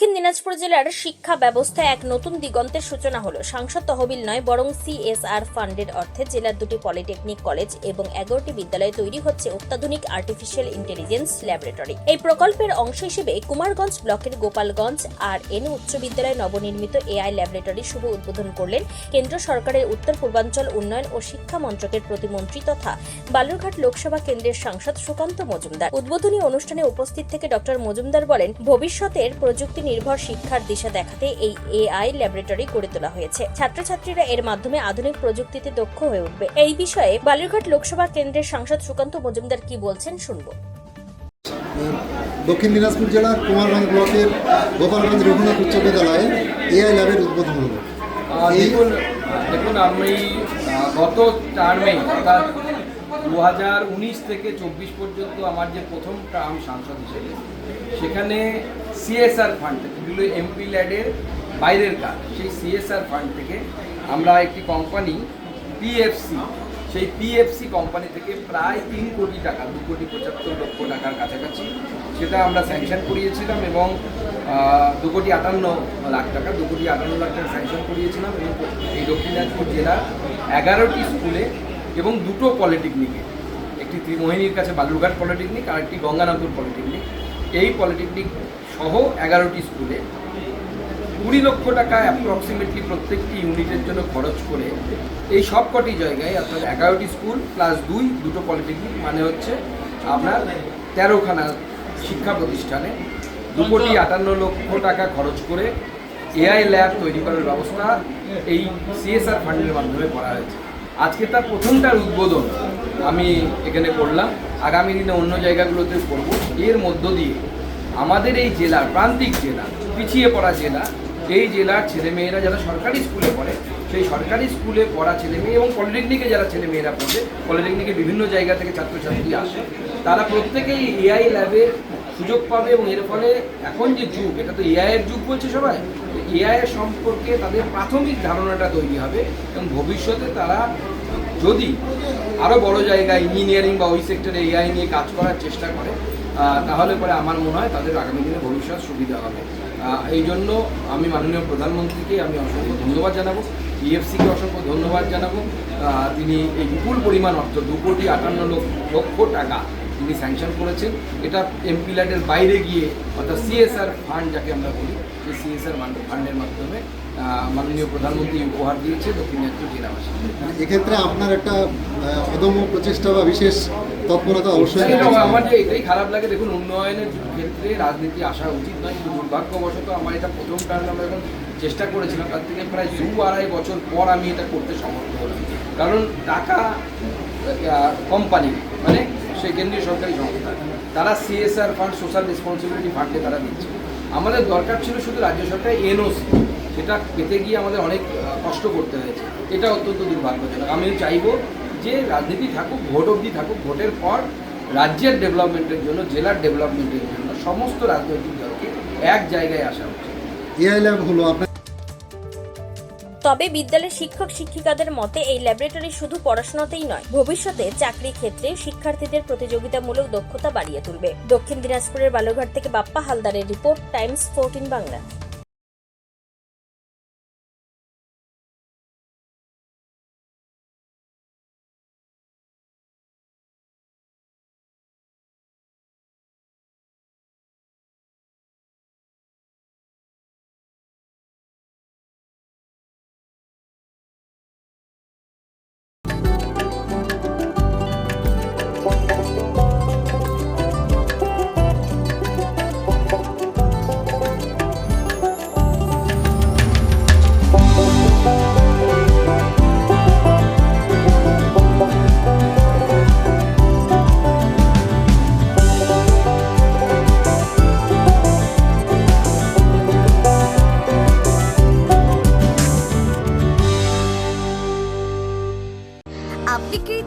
দক্ষিণ দিনাজপুর জেলার শিক্ষা ব্যবস্থায় এক নতুন দিগন্তের সূচনা হলো। সাংসদ তহবিল নয়, বরং সিএসআর ফান্ডের অর্থে জেলার দুটি পলিটেকনিক কলেজ এবং এগারোটি বিদ্যালয়ে তৈরি হচ্ছে অত্যাধুনিক আর্টিফিশিয়াল ইন্টেলিজেন্স ল্যাবরেটরি এই প্রকল্পের অংশ হিসেবে কুমারগঞ্জ ব্লকের গোপালগঞ্জ আর এন উচ্চ বিদ্যালয়ে নবনির্মিত এআই ল্যাবরেটরি শুভ উদ্বোধন করলেন কেন্দ্র সরকারের উত্তর পূর্বাঞ্চল উন্নয়ন ও শিক্ষা মন্ত্রকের প্রতিমন্ত্রী তথা বালুরঘাট লোকসভা কেন্দ্রের সাংসদ সুকান্ত মজুমদার। উদ্বোধনী অনুষ্ঠানে উপস্থিত থেকে ডক্টর মজুমদার বলেন, ভবিষ্যতের প্রযুক্তি নির্ভর শিক্ষার দিশা দেখাতে এই এআই ল্যাবরেটরি গড়ে তোলা হয়েছে। ছাত্রছাত্রীরা এর মাধ্যমে আধুনিক প্রযুক্তিতে দক্ষ হয়ে উঠবে। এই বিষয়ে বালুরঘাট লোকসভা কেন্দ্রের সাংসদ সুকান্ত মজুমদার কি বলছেন শুনব। দক্ষিণ দিনাজপুর জেলার কুমারগঞ্জ ব্লকের গোপালগঞ্জ রঘুনাথ উচ্চ বিদ্যালয়ে এআই ল্যাবের উদ্বোধন হলো। দেখুন দেখুন আমি গত টার্মে অর্থাৎ দু হাজার উনিশ থেকে চব্বিশ পর্যন্ত আমার যে প্রথম টার্ম সাংসদ হিসেবে সেখানে সিএসআর ফান্ড থেকে যেগুলো এমপি ল্যাডের বাইরের কাজ। সেই সিএসআর ফান্ড থেকে আমরা একটি কোম্পানি পিএফসি সেই পিএফসি কোম্পানি থেকে প্রায় তিন কোটি টাকা, দু কোটি পঁচাত্তর লক্ষ টাকার কাছাকাছি সেটা আমরা স্যাংশন করিয়েছিলাম এবং দু কোটি আটান্ন লাখ টাকা, দু কোটি আটান্ন লাখ টাকা স্যাংশন করিয়েছিলাম এবং এই দক্ষিণ দিনাজপুর জেলার এগারোটি স্কুলে এবং দুটো পলিটেকনিকে একটি ত্রিমোহিনীর কাছে বালুরঘাট পলিটেকনিক আর একটি গঙ্গারামপুর পলিটেকনিক এই পলিটেকনিক সহ এগারোটি স্কুলে কুড়ি লক্ষ টাকা অ্যাপ্রক্সিমেটলি প্রত্যেকটি ইউনিটের জন্য খরচ করে এই সব কটি জায়গায় আপনার এগারোটি স্কুল প্লাস দুই, দুটো পলিটেকনিক মানে হচ্ছে আপনার তেরোখানা শিক্ষা প্রতিষ্ঠানে। দু কোটি আটান্ন লক্ষ টাকা খরচ করে এআই ল্যাব তৈরি করার ব্যবস্থা এই সিএসআর ফান্ডের মাধ্যমে করা হয়েছে। আজকে তার প্রথমটার উদ্বোধন আমি এখানে করলাম। আগামী দিনে অন্য জায়গাগুলোতে করব। এর মধ্য দিয়ে আমাদের এই জেলার প্রান্তিক জেলা, পিছিয়ে পড়া জেলা, এই জেলার ছেলেমেয়েরা যারা সরকারি স্কুলে পড়ে, সেই সরকারি স্কুলে পড়া ছেলেমেয়ে এবং পলিটেকনিকে যারা ছেলেমেয়েরা পড়ে, পলিটেকনিকে বিভিন্ন জায়গা থেকে ছাত্রছাত্রী আসে, তারা প্রত্যেকেই এআই ল্যাবে সুযোগ পাবে এবং এর ফলে এখন যে যুগ, এটা তো এআইয়ের যুগ বলছে সবাই এআই এর সম্পর্কে তাদের প্রাথমিক ধারণাটা তৈরি হবে এবং ভবিষ্যতে তারা যদি আরও বড় জায়গায় ইঞ্জিনিয়ারিং বা ওই সেক্টরে এআই নিয়ে কাজ করার চেষ্টা করে তাহলে পরে আমার মনে হয় তাদের আগামী দিনে ভবিষ্যৎ সুবিধা হবে। এই জন্য আমি মাননীয় প্রধানমন্ত্রীকে আমি অসংখ্য ধন্যবাদ জানাব ইএফসিকে অসংখ্য ধন্যবাদ জানাব। তিনি এই বিপুল পরিমাণ অর্থ, দু কোটি আটান্ন লক্ষ লক্ষ টাকা তিনি স্যাংশন করেছেন। এটা এমপি ল্যাডের বাইরে গিয়ে অর্থাৎ সিএসআর ফান্ড যাকে আমরা বলি সেই সিএসআর ফান্ডের মাধ্যমে মাননীয় প্রধানমন্ত্রী উপহার দিয়েছে দক্ষিণ দিনাজপুর জেলাবাসী এক্ষেত্রে আপনার একটা অদম্য প্রচেষ্টা বা বিশেষ তৎপরতা অবশ্যই আমার যে এটাই খারাপ লাগে দেখুন উন্নয়নের ক্ষেত্রে রাজনীতি আসা উচিত নয় কিন্তু দুর্ভাগ্যবশত আমার এটা প্রথম টার্ম আমরা যখন চেষ্টা করেছিলাম তার থেকে প্রায় দু আড়াই বছর পর আমি এটা করতে সমর্থ হলাম। কারণ টাকা কোম্পানি মানে সেই কেন্দ্রীয় সরকারি সংস্থা। তারা সিএসআর ফান্ড সোশ্যাল রেসপন্সিবিলিটি ফান্ডে তারা দিচ্ছে। আমাদের দরকার ছিল শুধু রাজ্য সরকার এনওসি সেটা পেতে গিয়ে আমাদের অনেক কষ্ট করতে হয়েছে। এটা অত্যন্ত দুর্ভাগ্যজনক। আমি চাইব যে রাজনীতি থাকুক, ভোট অবধি থাকুক, ভোটের পর রাজ্যের ডেভেলপমেন্টের জন্য, জেলার ডেভেলপমেন্টের জন্য সমস্ত রাজনৈতিক দলকে এক জায়গায় আসা উচিত। হলো আপনার তবে বিদ্যালয়ের শিক্ষক শিক্ষিকাদের মতে এই ল্যাবরেটরি শুধু পড়াশোনাতেই নয়, ভবিষ্যতে চাকরি ক্ষেত্রে শিক্ষার্থীদের প্রতিযোগিতামূলক দক্ষতা বাড়িয়ে তুলবে। দক্ষিণ দিনাজপুরের বালুঘাট থেকে বাপ্পা হালদারের রিপোর্ট, টাইমস, ফোরটিন বাংলা।